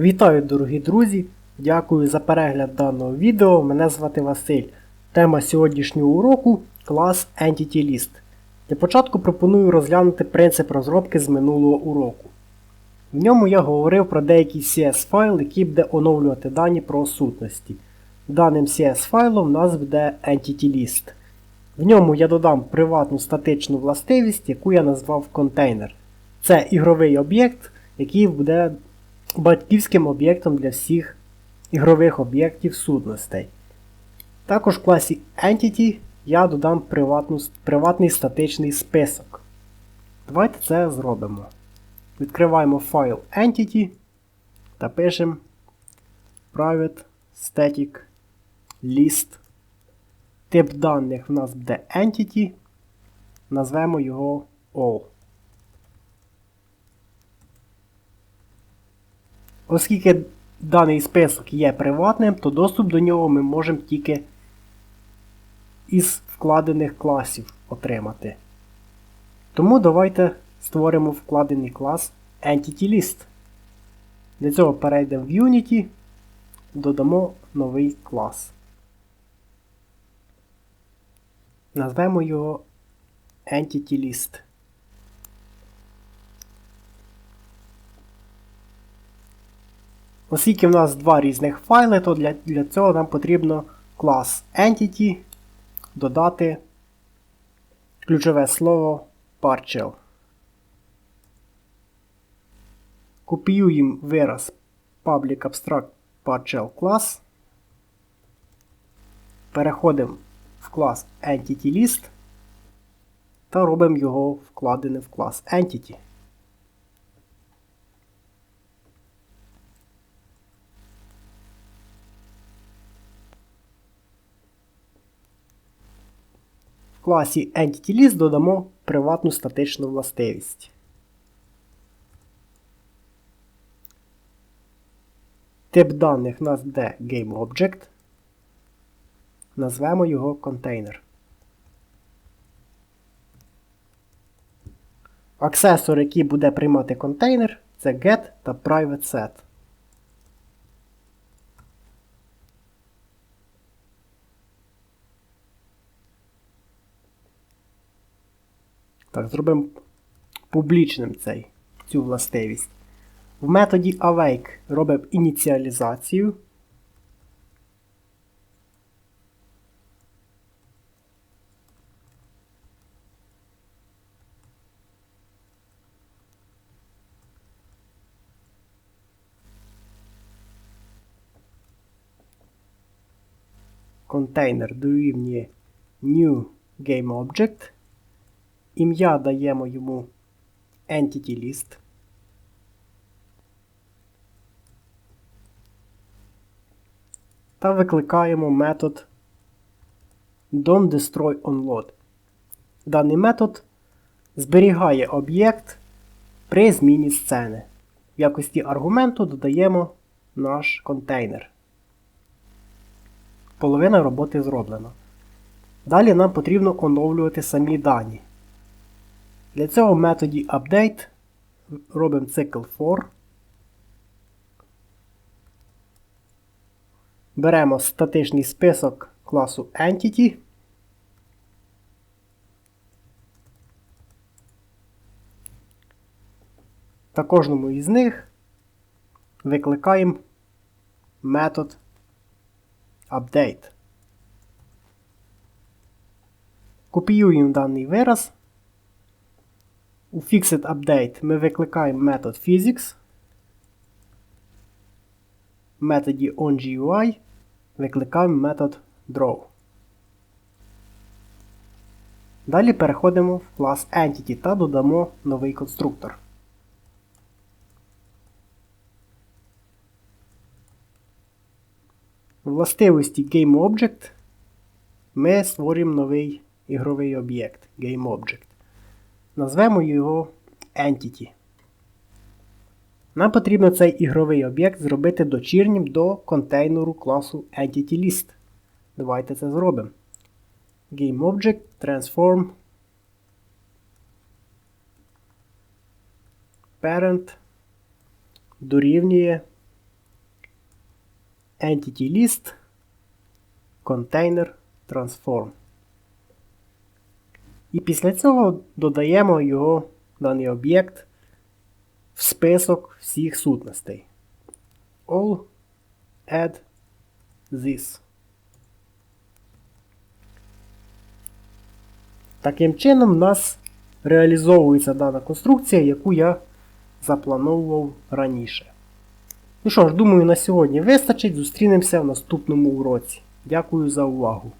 Вітаю, дорогі друзі! Дякую за перегляд даного відео. Мене звати Василь. Тема сьогоднішнього уроку клас Entity List. Для початку пропоную розглянути принцип розробки з минулого уроку. В ньому я говорив про деякий CS файл, який буде оновлювати дані про сутності. Даним CS файлом у нас буде Entity List. В ньому я додам приватну статичну властивість, яку я назвав контейнер. Це ігровий об'єкт, який буде батьківським об'єктом для всіх ігрових об'єктів сутностей. Також в класі Entity я додам приватну, приватний статичний список. Давайте це зробимо. Відкриваємо файл Entity та пишемо Private Static List. Тип даних в нас буде Entity. Назвемо його All. Оскільки даний список є приватним, то доступ до нього ми можемо тільки із вкладених класів отримати. Тому давайте створимо вкладений клас Entity List. Для цього перейдемо в Unity, додамо новий клас. Назвемо його Entity Оскільки в нас два різних файли, то для, для цього нам потрібно клас Entity додати ключове слово partial. Копіюємо вираз Public Abstract Partial Class. Переходимо в клас Entity List та робимо його вкладеним в клас Entity. В класі EntityList додамо приватну статичну властивість. Тип даних у нас буде GameObject. Назвемо його контейнер. Аксесор, який буде приймати контейнер, це get та private Так, зробимо публічним цей, цю властивість. В методі awake робимо ініціалізацію. Контейнер дорівнює new GameObject. Ім'я даємо йому Entity List. Та викликаємо метод Don'tDestroyOnLoad. Даний метод зберігає об'єкт при зміні сцени. В якості аргументу додаємо наш контейнер. Половина роботи зроблена. Далі нам потрібно оновлювати самі дані. Для цього в методі update робимо цикл for. Беремо статичний список класу Entity. Та кожному із них викликаємо метод update. Копіюємо даний вираз. У FixedUpdate ми викликаємо метод physics. В методі onGUI викликаємо метод draw. Далі переходимо в клас Entity та додамо новий конструктор. В властивості GameObject ми створюємо новий ігровий об'єкт GameObject. Назвемо його Entity. Нам потрібно цей ігровий об'єкт зробити дочірнім до контейнеру класу EntityList. Давайте це зробимо. GameObject Transform Parent дорівнює Entity List Container Transform. І після цього додаємо його, даний об'єкт, в список всіх сутностей. All add this. Таким чином, в нас реалізовується дана конструкція, яку я заплановував раніше. Ну що ж, думаю, на сьогодні вистачить. Зустрінемося в наступному уроці. Дякую за увагу!